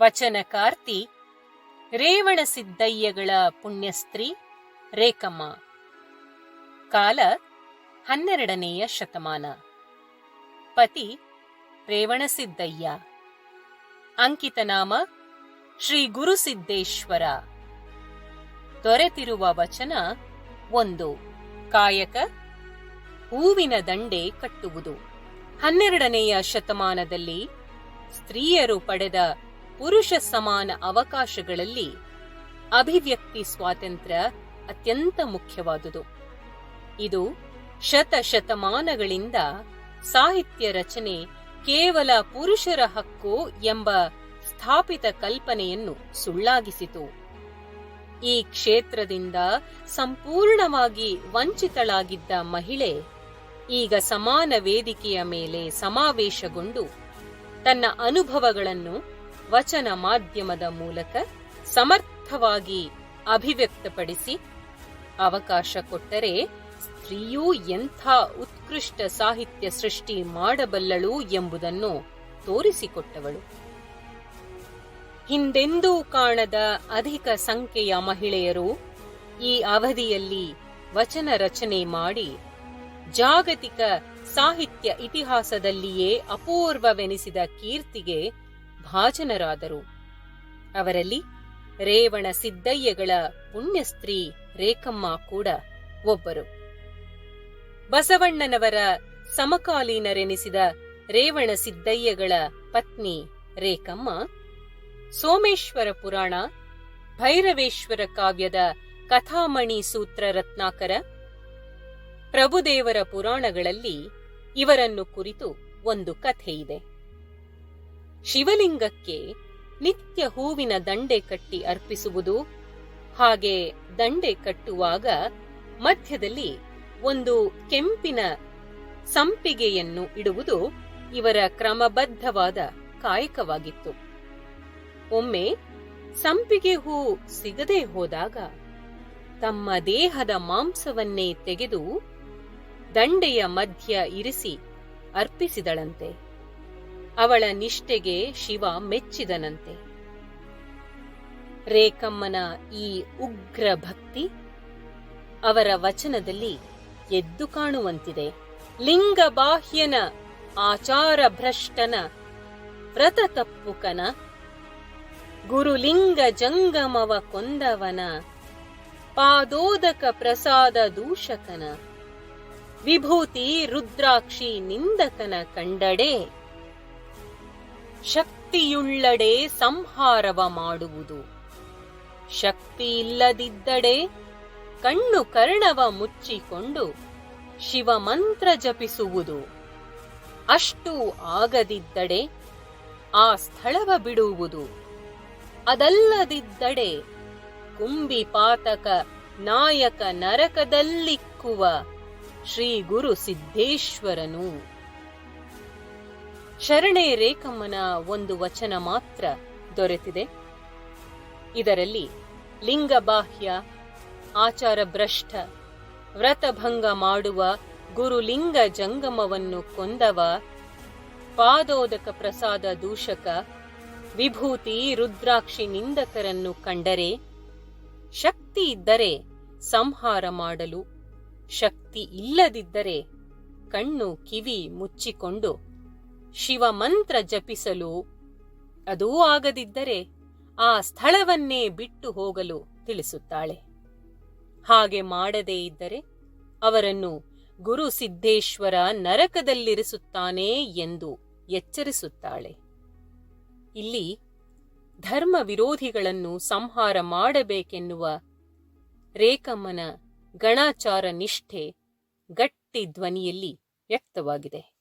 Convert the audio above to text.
ವಚನಕಾರ್ತಿ ರೇವಣಸಿದ್ದಯ್ಯಗಳ ಪುಣ್ಯಸ್ತ್ರೀ ರೇಕಮ್ಮ ಕಾಲ ಹನ್ನೆರಡನೆಯ ಶತಮಾನ. ಪತಿ ರೇವಣಸಿದ್ದಯ್ಯ ಅಂಕಿತನಾಮ ಶ್ರೀ ಗುರುಸಿದ್ದೇಶ್ವರ ದೊರೆತಿರುವ ವಚನ ಒಂದು. ಕಾಯಕ ಹೂವಿನ ದಂಡೆ ಕಟ್ಟುವುದು. ಹನ್ನೆರಡನೆಯ ಶತಮಾನದಲ್ಲಿ ಸ್ತ್ರೀಯರು ಪಡೆದ ಪುರುಷ ಸಮಾನ ಅವಕಾಶಗಳಲ್ಲಿ ಅಭಿವ್ಯಕ್ತಿ ಸ್ವಾತಂತ್ರ್ಯ ಅತ್ಯಂತ ಮುಖ್ಯವಾದುದು. ಇದು ಶತಶತಮಾನಗಳಿಂದ ಸಾಹಿತ್ಯ ರಚನೆ ಕೇವಲ ಪುರುಷರ ಹಕ್ಕು ಎಂಬ ಸ್ಥಾಪಿತ ಕಲ್ಪನೆಯನ್ನು ಸುಳ್ಳಾಗಿಸಿತು. ಈ ಕ್ಷೇತ್ರದಿಂದ ಸಂಪೂರ್ಣವಾಗಿ ವಂಚಿತಳಾಗಿದ್ದ ಮಹಿಳೆ ಈಗ ಸಮಾನ ವೇದಿಕೆಯ ಮೇಲೆ ಸಮಾವೇಶಗೊಂಡು ತನ್ನ ಅನುಭವಗಳನ್ನು ವಚನ ಮಾಧ್ಯಮದ ಮೂಲಕ ಸಮರ್ಥವಾಗಿ ಅಭಿವ್ಯಕ್ತಪಡಿಸಿ ಅವಕಾಶ ಕೊಟ್ಟರೆ ಸ್ತ್ರೀಯೂ ಎಂಥ ಉತ್ಕೃಷ್ಟ ಸಾಹಿತ್ಯ ಸೃಷ್ಟಿ ಮಾಡಬಲ್ಲಳು ಎಂಬುದನ್ನು ತೋರಿಸಿಕೊಟ್ಟವಳು. ಹಿಂದೆಂದೂ ಕಾಣದ ಅಧಿಕ ಸಂಖ್ಯೆಯ ಮಹಿಳೆಯರು ಈ ಅವಧಿಯಲ್ಲಿ ವಚನ ರಚನೆ ಮಾಡಿ ಜಾಗತಿಕ ಸಾಹಿತ್ಯ ಇತಿಹಾಸದಲ್ಲಿಯೇ ಅಪೂರ್ವವೆನಿಸಿದ ಕೀರ್ತಿಗೆ ಭಾಜನರಾದರು. ಅವರಲ್ಲಿ ರೇವಣ ಸಿದ್ದಯ್ಯಗಳ ಪುಣ್ಯಸ್ತ್ರೀ ರೇಖಮ್ಮ ಕೂಡ ಒಬ್ಬರು. ಬಸವಣ್ಣನವರ ಸಮಕಾಲೀನರೆನಿಸಿದ ರೇವಣ ಸಿದ್ದಯ್ಯಗಳ ಪತ್ನಿ ರೇಖಮ್ಮ, ಸೋಮೇಶ್ವರ ಪುರಾಣ, ಭೈರವೇಶ್ವರ ಕಾವ್ಯದ ಕಥಾಮಣಿ ಸೂತ್ರ ರತ್ನಾಕರ, ಪ್ರಭುದೇವರ ಪುರಾಣಗಳಲ್ಲಿ ಇವರನ್ನು ಕುರಿತು ಒಂದು ಕಥೆಯಿದೆ. ಶಿವಲಿಂಗಕ್ಕೆ ನಿತ್ಯ ಹೂವಿನ ದಂಡೆ ಕಟ್ಟಿ ಅರ್ಪಿಸುವುದು. ಹಾಗೆ ದಂಡೆ ಕಟ್ಟುವಾಗ ಮಧ್ಯದಲ್ಲಿ ಒಂದು ಕೆಂಪಿನ ಸಂಪಿಗೆಯನ್ನು ಇಡುವುದು ಇವರ ಕ್ರಮಬದ್ಧವಾದ ಕಾಯಕವಾಗಿತ್ತು. ಒಮ್ಮೆ ಸಂಪಿಗೆ ಹೂ ಸಿಗದೆ ಹೋದಾಗ ತಮ್ಮ ದೇಹದ ಮಾಂಸವನ್ನೇ ತೆಗೆದು ದಂಡೆಯ ಮಧ್ಯ ಇರಿಸಿ ಅರ್ಪಿಸಿದಳಂತೆ. ಅವಳ ನಿಷ್ಠೆಗೆ ಶಿವ ಮೆಚ್ಚಿದನಂತೆ. ರೇಕಮ್ಮನ ಈ ಉಗ್ರ ಭಕ್ತಿ ಅವರ ವಚನದಲ್ಲಿ ಎದ್ದು ಕಾಣುವಂತಿದೆ. ಲಿಂಗ ಬಾಹ್ಯನ ಆಚಾರ ಭ್ರಷ್ಟನ ವ್ರತ ತಪ್ಪುಕನ ಗುರುಲಿಂಗ ಜಂಗಮವ ಕೊಂದವನ ಪಾದೋದಕ ಪ್ರಸಾದ ದೂಷಕನ ವಿಭೂತಿ ರುದ್ರಾಕ್ಷಿ ನಿಂದಕನ ಕಂಡಡೆ ಶಕ್ತಿಯುಳ್ಳಡೆ ಸಂಹಾರವ ಮಾಡುವುದು. ಶಕ್ತಿ ಇಲ್ಲದಿದ್ದಡೆ ಕಣ್ಣು ಕರ್ಣವ ಮುಚ್ಚಿಕೊಂಡು ಶಿವಮಂತ್ರ ಜಪಿಸುವುದು. ಅಷ್ಟು ಆಗದಿದ್ದಡೆ ಆ ಸ್ಥಳವ ಬಿಡುವುದು. ಅದಲ್ಲದಿದ್ದಡೆ ಕುಂಬಿ ಪಾತಕ ನಾಯಕ ನರಕದಲ್ಲಿಕ್ಕುವ ಶ್ರೀ ಗುರು ಸಿದ್ದೇಶ್ವರನು. ಶರಣೆ ರೇಖಮ್ಮನ ಒಂದು ವಚನ ಮಾತ್ರ ದೊರೆತಿದೆ. ಇದರಲ್ಲಿ ಲಿಂಗಬಾಹ್ಯ ಆಚಾರ ಭ್ರಷ್ಟ ವ್ರತಭಂಗ ಮಾಡುವ ಗುರುಲಿಂಗ ಜಂಗಮವನ್ನು ಕೊಂದವ, ಪಾದೋದಕ ಪ್ರಸಾದ ದೂಷಕ, ವಿಭೂತಿ ರುದ್ರಾಕ್ಷಿ ನಿಂದಕರನ್ನು ಕಂಡರೆ ಶಕ್ತಿ ಇದ್ದರೆ ಸಂಹಾರ ಮಾಡಲು, ಶಕ್ತಿ ಇಲ್ಲದಿದ್ದರೆ ಕಣ್ಣು ಕಿವಿ ಮುಚ್ಚಿಕೊಂಡು ಶಿವಮಂತ್ರ ಜಪಿಸಲು. ಅದೂ ಆಗದಿದ್ದರೆ ಆ ಸ್ಥಳವನ್ನೇ ಬಿಟ್ಟು ಹೋಗಲು ತಿಳಿಸುತ್ತಾಳೆ. ಹಾಗೆ ಮಾಡದೇ ಇದ್ದರೆ ಅವರನ್ನು ಗುರು ಸಿದ್ದೇಶ್ವರ ನರಕದಲ್ಲಿರಿಸುತ್ತಾನೆ ಎಂದು ಎಚ್ಚರಿಸುತ್ತಾಳೆ. ಇಲ್ಲಿ ಧರ್ಮ ವಿರೋಧಿಗಳನ್ನು ಸಂಹಾರ ಮಾಡಬೇಕೆನ್ನುವ ರೇಖಮ್ಮನ ಗಣಾಚಾರ ನಿಷ್ಠೆ ಗಟ್ಟಿ ಧ್ವನಿಯಲ್ಲಿ ವ್ಯಕ್ತವಾಗಿದೆ.